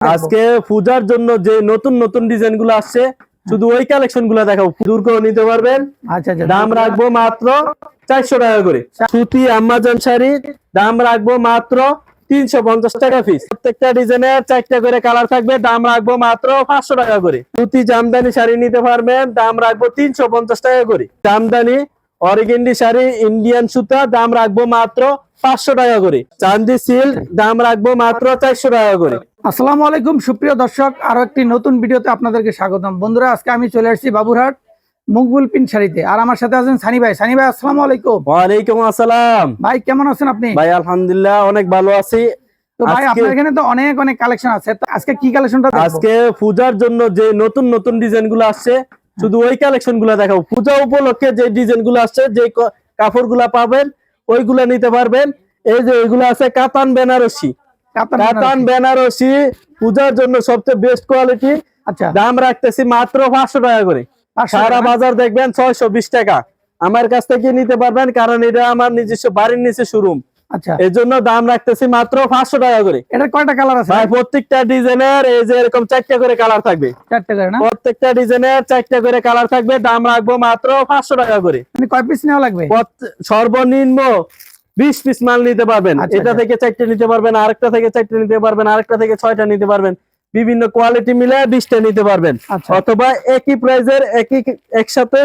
আজকে পূজার জন্য যে নতুন নতুন ডিজাইনগুলো আসছে শুধু ওই কালেকশনগুলো দেখাবো। দূর করে নিতে পারবেন। আচ্ছা আচ্ছা দাম রাখব মাত্র চারশো টাকা করে। সুতি আমাজন শাড়ি দাম রাখব মাত্র তিনশো পঞ্চাশ টাকা পিস প্রত্যেকটা ডিজাইনের চারটা করে কালার থাকবে দাম রাখব মাত্র পাঁচশো টাকা করে। সুতি জামদানি শাড়ি নিতে পারবেন দাম রাখব তিনশো পঞ্চাশ টাকা করে। জামদানি অরিগেন্ডি শাড়ি ইন্ডিয়ান সুতা দাম রাখব মাত্র পাঁচশো টাকা করে। চান্দি সিল্ক দাম রাখব মাত্র চারশো টাকা করে। আসসালামু আলাইকুম সুপ্রিয় দর্শক আরও একটি নতুন ভিডিওতে আপনাদেরকে স্বাগতম। বন্ধুরা আজকে আমি চলে আসছি বাবুরহাট মুকবুল পিন শাড়িতে। আর আমার সাথে আছেন সানি ভাই। সানি ভাই আসসালামু আলাইকুম। ওয়ালাইকুম আসসালাম। ভাই কেমন আছেন আপনি? ভাই আলহামদুলিল্লাহ অনেক ভালো আছি। তো ভাই আজকে- আপনার এখানে তো অনেক অনেক কালেকশন আছে। তো আজকে কি কালেকশনটা আজকে পূজার জন্য যে নতুন নতুন ডিজাইনগুলো আসছে শুধু ওই কালেকশনগুলো দেখাবো। পূজা উপলক্ষে যে ডিজাইনগুলো আসছে যে কাপড়গুলা পাবেন ওইগুলা নিতে পারবেন। এই যে এগুলো আছে কাতান বেনারসি। কাতান বেনারসি। পূজার জন্য সবচেয়ে বেস্ট কোয়ালিটি আচ্ছা। দাম রাখতেছি মাত্র পাঁচশো টাকা করে। 500 সারা বাজার দেখবেন ছয়শো বিশ টাকা। আমার কাছ থেকে নিতে পারবেন কারণ এটা আমার নিজস্ব বাড়ির নিচে শোরুম আচ্ছা। জন্য দাম রাখতেছি মাত্র পাঁচশো টাকা করে। কয়টা কালার আছে? ভাই প্রত্যেকটা ডিজাইনের এই যে এরকম চারটা করে কালার থাকবে। চারটে করে না? প্রত্যেকটা ডিজাইনের চারটা করে কালার থাকবে দাম রাখব মাত্র পাঁচশো টাকা করে। মানে কয় পিস নেওয়া লাগবে? সর্বনিম্ন বিশ পিস মাল নিতে পারবেন। আচ্ছা, এটা আচ্ছা। থেকে চারটে নিতে পারবেন আরেকটা থেকে চারটে নিতে পারবেন আরেকটা থেকে ছয়টা নিতে পারবেন। বিভিন্ন কোয়ালিটি মিলে বিশটা নিতে পারবেন। আচ্ছা। অথবা একই প্রাইজের একই একসাথে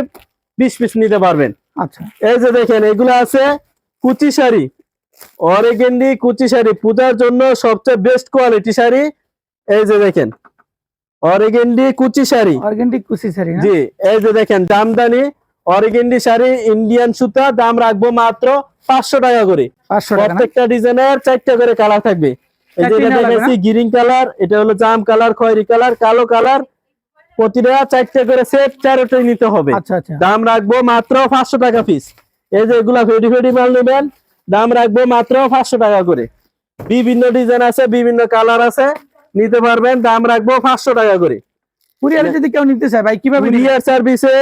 বিশ পিস নিতে পারবেন। আচ্ছা। এই যে দেখেন এগুলো আছে কুচি শাড়ি। অরেগেন্ডি কুচি শাড়ি পূজার জন্য সবচেয়ে বেস্ট কোয়ালিটি শাড়ি। এই যে দেখেন অরেগেন্ডি কুচি শাড়ি। অর্গেন্টিক কুচি শাড়ি জি এই যে দেখেন জামদানি অরিগেন্ডি শাড়ি ইন্ডিয়ান সুতা দাম রাখব মাত্র পাঁচশো টাকা করে। প্রত্যেকটা ডিজাইনের চারটা করে কালার থাকবে। এই যে এটা নেওয়া গ্রিন কালার এটা হলো জাম কালার খয়েরি কালার কালো কালার প্রতিটা চারটে করে সেট চারোটাই নিতে হবে। আচ্ছা আচ্ছা। দাম রাখব মাত্র পাঁচশো টাকা পিস এই যে এগুলা ফেডি ফেডি মাল নেবেন দাম রাখব মাত্র পাঁচশো টাকা করে। বিভিন্ন ডিজাইন আছে বিভিন্ন কালার আছে নিতে পারবেন দাম রাখব পাঁচশো টাকা করে। কুরিয়ারে যদি কেউ নিতে চায় ভাই কীভাবে কুরিয়ার সার্ভিসে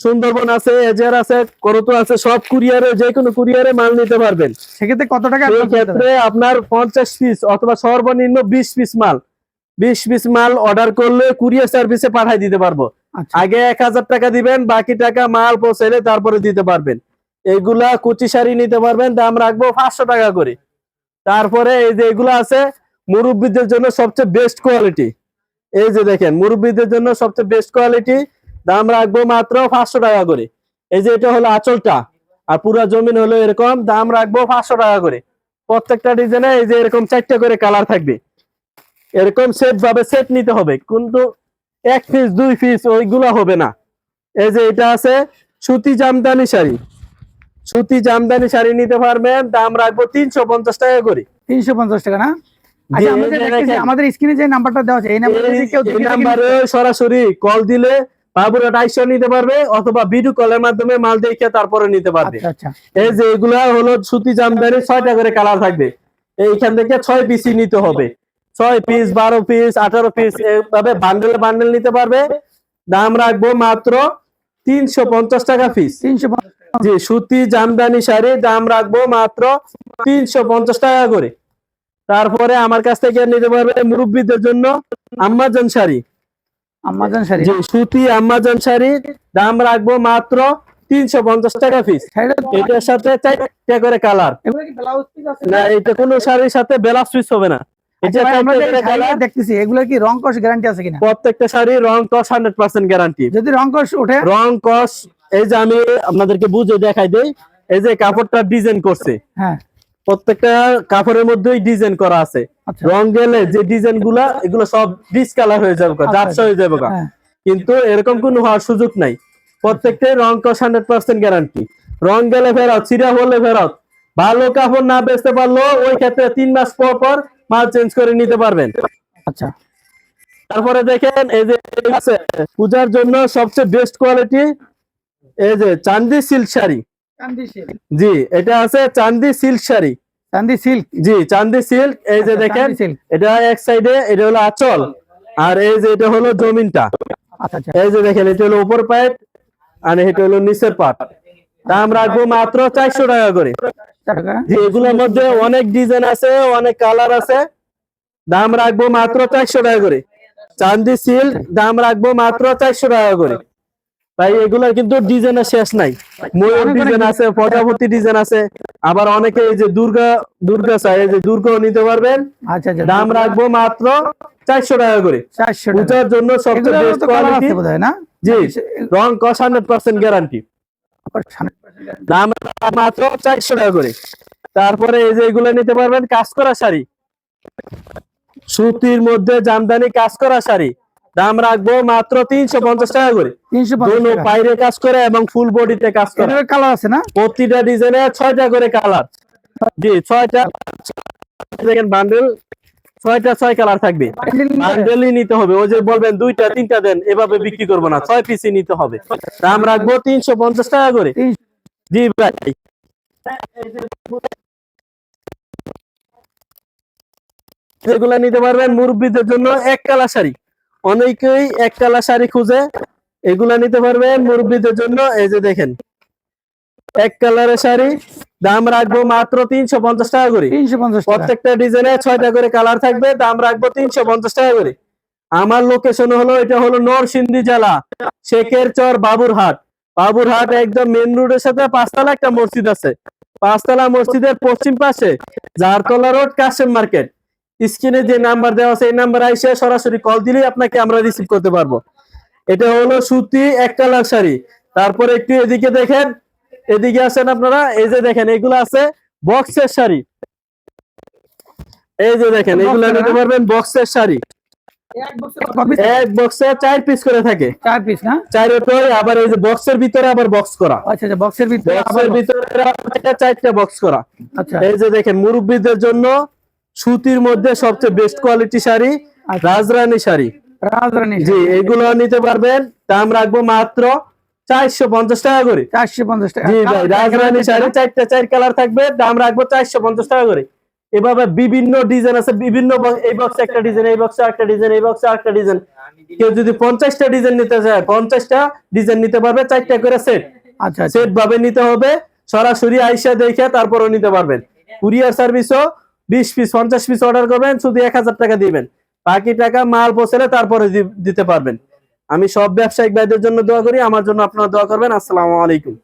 সুন্দরবন আছে এজার আছে করতো আছে সব কুরিয়ারে যে কোনো কুরিয়ারে মাল নিতে পারবেন। সেক্ষেত্রে কত টাকা? ক্ষেত্রে আপনার পঞ্চাশ পিস অথবা সর্বনিম্ন বিশ পিস মাল। বিশ পিস মাল অর্ডার করলে কুরিয়ার সার্ভিসে পাঠাই দিতে পারব। আচ্ছা। আগে এক হাজার টাকা দিবেন বাকি টাকা মাল পৌঁছাইলে তারপরে দিতে পারবেন। এগুলা কুচি শাড়ি নিতে পারবেন, দাম রাখব পাঁচশো টাকা করে। তারপরে এই যে এগুলো আছে, মুরব্বীদের জন্য সবচেয়ে বেস্ট কোয়ালিটি এই যে দেখেন, মুরব্বীদের জন্য সবচেয়ে বেস্ট কোয়ালিটি দাম রাখব মাত্র পাঁচশো টাকা করে। এই যে এটা হলো আঁচলটা, আর পুরা জমিন হলো এরকম, দাম রাখব পাঁচশো টাকা করে। প্রত্যেকটা ডিজাইনে এই যে এরকম চারটে করে কালার থাকবে। এরকম সেট ভাবে সেট নিতে হবে, কিন্তু এক পিস দুই পিস ওইগুলো হবে না। এই যে এটা আছে সুতি জামদানি শাড়ি। সুতি জামদানি শাড়ি নিতে পারবেন দাম রাখব তিনশো পঞ্চাশ টাকা করে। তিনশো পঞ্চাশ টাকা না? আচ্ছা। আমাদের স্ক্রিনে যে নাম্বারটা দেওয়া আছে এই নাম্বারে সরাসরি কল দিলে নিতে পারবে অথবা ভিডিও কলের মাধ্যমে মাল দেখে তারপরে নিতে পারবে। আচ্ছা আচ্ছা। এই যে এগুলা হলো সুতি জামদানি ছয়টা করে কালার থাকবে। এইখান থেকে ছয় পিসই নিতে হবে। ছয় পিস বারো পিস আঠারো পিস এইভাবে বান্ডেল বান্ডেল নিতে পারবে। দাম রাখব মাত্র তিনশো পঞ্চাশ টাকা পিস তিনশো পঞ্চাশ জি সুতি জামদানি শাড়ি দাম রাখব মাত্র তিনশো পঞ্চাশ টাকা করে। তারপরে আমার কাছ থেকে নিতে পারবে মুরব্বীদের জন্য আম্মাজান শাড়ি। আমাজন শাড়ি? জি সুতি আম্মাজান শাড়ি দাম রাখব মাত্র তিনশো পঞ্চাশ টাকা পিস এটার সাথে চারটা করে কালার। ব্লাউজ পিস না এটা কোনো শাড়ির সাথে বেলা সুইচ হবে না। আচ্ছা দেখতেছি এগুলো কি রং কস গ্যারান্টি আছে কিনা? প্রত্যেকটা শাড়ি রং কস হান্ড্রেড পার্সেন্ট গ্যারান্টি যদি রং কস ওঠে? রং কস এই যে আমি আপনাদেরকে বুঝে দেখাই দেই এই যে কাপড়টা ডিজাইন করছে। হ্যাঁ। প্রত্যেকটা কাপড়ের মধ্যেই ডিজাইন করা আছে। আচ্ছা। রং গেলে যে ডিজাইনগুলা এগুলো সব ডিসকালার হয়ে যাবে আচ্ছা, ঝাপসা হয়ে যাবে হ্যাঁ। কিন্তু এরকম কোনো হওয়ার সুযোগ নাই। প্রত্যেকটাই রং কস হান্ড্রেড পার্সেন্ট গ্যারান্টি রং গেলে ফেরত ছিঁড়া হলে ফেরত। ভালো কাপড় না বেচতে পারল ওই ক্ষেত্রে তিন মাস পর পর মাল চেঞ্জ করে নিতে পারবেন। আচ্ছা। তারপরে দেখেন এই যে পূজার জন্য সবচেয়ে বেস্ট কোয়ালিটি এই যে চান্দি সিল্ক শাড়ি। জি এটা আছে চান্দি সিল্ক শাড়ি। চান্দি সিল্ক। জি চান্দি সিল্ক এই যে দেখেন এটা এক সাইডে এটা হলো আঁচল। আর এই যে এটা হলো জমিনটা। আচ্ছা আচ্ছা। এই যে দেখেন এটা হলো উপর পাইট আর এটা হলো নিচের পাট। দাম রাখব মাত্র চারশো টাকা করে। এগুলোর মধ্যে অনেক ডিজাইন আছে অনেক কালার আছে। দাম রাখব মাত্র চারশো টাকা করে। চান্দি সিল্ক দাম রাখব মাত্র চারশো টাকা করে। তাই এগুলার কিন্তু ডিজাইনের শেষ নাই। ময়ূর ডিজাইন আছে প্রজাপতি ডিজাইন আছে। আবার অনেকে এই যে দুর্গা দুর্গা চাই এই যে দুর্গাও নিতে পারবেন। আচ্ছা আচ্ছা দাম রাখব মাত্র চারশো টাকা করে। পূজার জন্য সবচেয়ে বেস্ট কোয়ালিটি না? জি রং কস হান্ড্রেড পার্সেন্ট গ্যারান্টি দাম মাত্র চারশো টাকা করে। তারপরে এই যে এগুলো নিতে পারবেন কাজ করা শাড়ি। সুতির মধ্যে জামদানি কাজ করা শাড়ি। দাম রাখব মাত্র তিনশো পঞ্চাশ টাকা করে। দোনো বাইরে কাজ করে এবং ফুল বডিতে কাজ করে। কালার আছে না? প্রতিটা ডিজাইনে ছয়টা করে কালার। জি ছয়টা দেখেন বান্ডেল ছয়টা ছয় কালার থাকবে। বান্ডেলই নিতে হবে। ওই যে বলবেন দুইটা তিনটা দেন এভাবে বিক্রি করব না। ছয় পিসি নিতে হবে। দাম রাখব তিনশো পঞ্চাশ টাকা করে। জি ভাই। যেগুলা নিতে পারবেন মুরব্বীদের জন্য এক কালা শাড়ি। অনেকেই এক কালা শাড়ি খুঁজে এগুলা নিতে পারবেন মুরব্বীদের জন্য। এই যে দেখেন এক কালারের শাড়ি দাম রাখব মাত্র তিনশো পঞ্চাশ টাকা করে। প্রত্যেকটা ডিজাইনে ছয়টা করে কালার থাকবে দাম রাখব তিনশো পঞ্চাশ টাকা করে। আমার লোকেশন হলো এটা হলো নরসিংদী জেলা শেখের চর বাবুরহাট। বাবুরহাট একদম মেন রোডের সাথে পাঁচতলা একটা মসজিদ আছে। পাঁচতলা মসজিদের পশ্চিম পাশে জারতলা রোড কাশেম মার্কেট স্ক্রিনে যে নাম্বার দেওয়া আছে এই নাম্বার আইসে সরাসরি কল দিলেই আপনাকে আমরা রিসিভ করতে পারব। এটা হলো সুতি এক কালার শাড়ি তারপরে একটু এদিকে দেখেন এদিকে আছেন আপনারা এই যে দেখেন এগুলো আছে বক্সের শাড়ি। এই যে দেখেন এগুলো নিতে পারবেন বক্সের শাড়ি। এক বক্সে চার পিস করে থাকে। চার পিস না? চার ওটাই আবার এই যে বক্সের ভিতরে আবার বক্স করা। আচ্ছা আচ্ছা বক্সের ভিতরে বক্সের ভিতরে চারটা বক্স করা। আচ্ছা। এই যে দেখেন মুরব্বীদের জন্য সুতির মধ্যে সবচেয়ে বেস্ট কোয়ালিটি শাড়ি আচ্ছা। রাজরানী শাড়ি। রাজরানী জি এগুলো নিতে পারবেন দাম রাখব মাত্র চারশো পঞ্চাশ টাকা করে। চারশো পঞ্চাশ টাকা। জি ভাই রাজরানী শাড়ি চারটা চার কালার থাকবে দাম রাখব চারশো পঞ্চাশ টাকা করে। এভাবে বিভিন্ন ডিজাইন আছে বিভিন্ন এই বক্সে একটা ডিজাইন এই বক্সে একটা ডিজাইন এই বক্সে একটা ডিজাইন কেউ যদি পঞ্চাশটা ডিজাইন নিতে চায় পঞ্চাশটা ডিজাইন নিতে পারবে চারটা করে সেট আচ্ছা আচ্ছা। সেট ভাবে নিতে হবে সরাসরি আইসা দেখে তারপরও নিতে পারবেন। কুরিয়ার সার্ভিসও বিশ পিস, পঞ্চাশ পিস অর্ডার করবেন, শুধু এক হাজার টাকা দিবেন। বাকি টাকা মাল পৌঁছালে তারপরে দিতে পারবেন। আমি সব ব্যবসায়িক ভাইদের জন্য দোয়া করি, আমার জন্য আপনারা দোয়া করবেন। আসসালামু আলাইকুম।